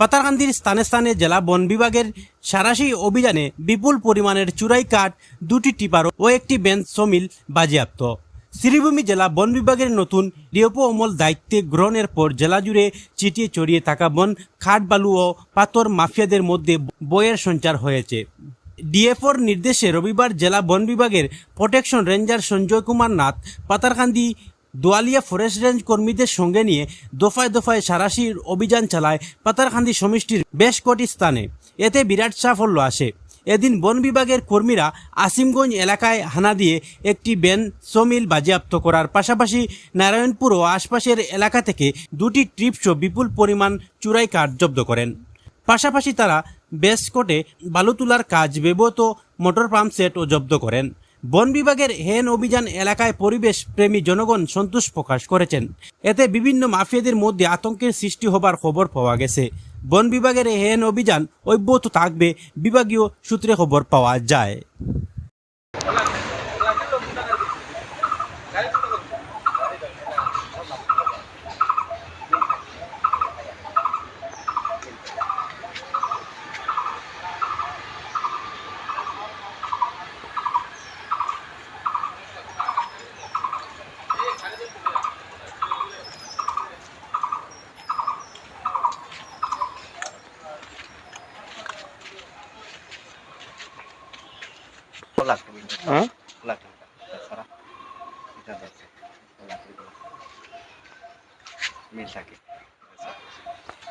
পাতারকান্দির স্থানে স্থানে জেলা বন বিভাগের সারাশি অভিযানে বিপুল পরিমাণের চুরাই কাঠ, দুটি টিপার ও একটি বেঞ্চ সমিল বাজেয়াপ্ত। শ্রীভূমি জেলা বন বিভাগের নতুন ডিওপো অমল দায়িত্বে গ্রহণের পর জেলা জুড়ে চিটিয়ে চড়িয়ে থাকা বন, খাট, বালু ও পাথর মাফিয়াদের মধ্যে বইয়ের সঞ্চার হয়েছে। ডিএফওর নির্দেশে রবিবার জেলা বন বিভাগের protection ranger Sanjay Kumar Nath, Patharkandi Doaliya forest range কর্মীদের সঙ্গে নিয়ে দফায় দফায় সারাশির অভিযান চালায় পাতারকান্দি সমষ্টির বেশ কটি স্থানে। এতে বিরাট সাফল্য আসে। এদিন বন বিভাগের কর্মীরা আসিমগঞ্জ এলাকায় হানা দিয়ে একটি বেন সমিল বাজেয়াপ্ত করার পাশাপাশি নারায়ণপুর ও আশপাশের এলাকা থেকে দুটি ট্রিপসহ বিপুল পরিমাণ চুরাই কাঠ জব্দ করেন। পাশাপাশি তারা বেশ কোটে বালু তোলার কাজ ব্যবহৃত মোটর পাম্প সেট ও জব্দ করেন। বন বিভাগের হেন অভিযান এলাকায় পরিবেশ প্রেমী জনগণ সন্তোষ প্রকাশ করেছেন। এতে বিভিন্ন মাফিয়াদের মধ্যে আতঙ্কের সৃষ্টি হবার খবর পাওয়া গেছে। বন বিভাগের হেন অভিযান অব্যাহত থাকবে, বিভাগীয় সূত্রে খবর পাওয়া যায়।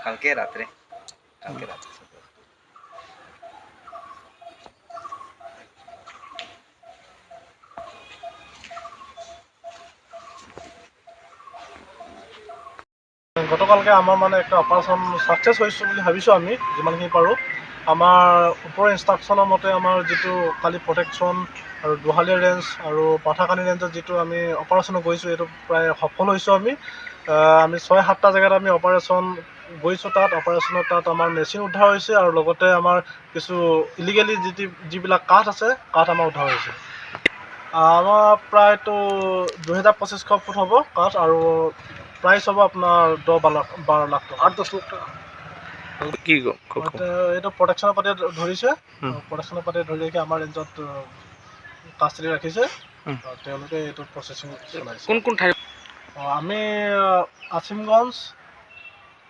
কালকে রাত্রে কালকে রাত্রে গতকালকে আমাৰ মানে একটা অপাৰেশ্যন ছাকচেছ হৈছোঁ বুলি ভাবিছোঁ আমি, যিমানখিনি পাৰোঁ। আমাৰ ওপৰৰ ইনষ্ট্ৰাকশ্যনৰ মতে আমাৰ যিটো কালি প্ৰটেকশ্যন আৰু দুহালি ৰেঞ্জ আৰু পাঠাকানি ৰেঞ্জত যিটো আমি অপাৰেশ্যন গৈছোঁ এইটো প্ৰায় সফল হৈছোঁ আমি। আমি ছয় সাতটা জেগাত আমি অপাৰেশ্যন গৈছোঁ তাত। অপাৰেশ্যনত তাত আমাৰ মেচিন উদ্ধাৰ হৈছে আৰু লগতে আমাৰ কিছু ইলিগেলি যি যিবিলাক কাঠ আছে কাঠ আমাৰ উদ্ধাৰ হৈছে। আমাৰ প্ৰায়তো দুহেজাৰ পঁচিছশ ফুট হ'ব কাঠ আৰু প্ৰাইচ হ'ব আপোনাৰ দহ বাৰ লাখ বাৰ লাখ টকা। আঠ দহ লাখ টকা। কি ক- ক- ক- এইটো প্ৰটেকশ্যনৰ পাতে ধৰিছে। হুম। প্ৰটেকশ্যনৰ পাতে ধৰি ৰাখি আমাৰ ৰেঞ্জত কাষ্টডি ৰাখিছে। হুম। আৰু তেওঁলোকে এইটো প্ৰচেচিং চলাইছে। কোন কোন ঠাই অ, আমি আছিমগঞ্জ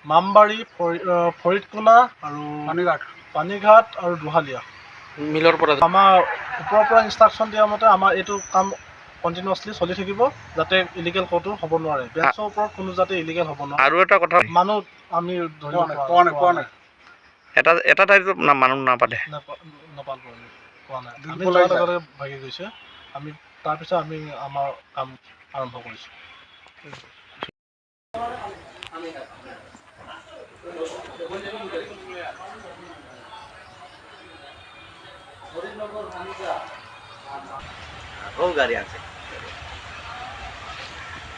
মামবাৰী ফৰিদকোনা আৰু পানীঘাট। পানীঘাট আৰু দুহালীয়া। মিলৰ পৰা আমাৰ ওপৰৰ পৰা ইনষ্ট্ৰাকশ্যন দিয়া মতে আমাৰ এইটো কাম কণ্টিনিউৱাছলি চলি থাকিব যাতে ইলিগেল ক'তো হ'ব নোৱাৰে। বেঞ্চৰ ওপৰত কোনো যাতে ইলিগেল হ'ব নোৱাৰে। আৰু এটা কথা মানুহ আমি ধৰিব পৰা পোৱা নাই এটা এটা ঠাইত মানুহ নাপালে নাপা- পোৱা নাই। আমি যোৱাৰ আগতে ভাগি গৈছে আমি তাৰপিছত আমি আমাৰ কাম আৰম্ভ কৰিছোঁ। ઓમ ગારી આવશે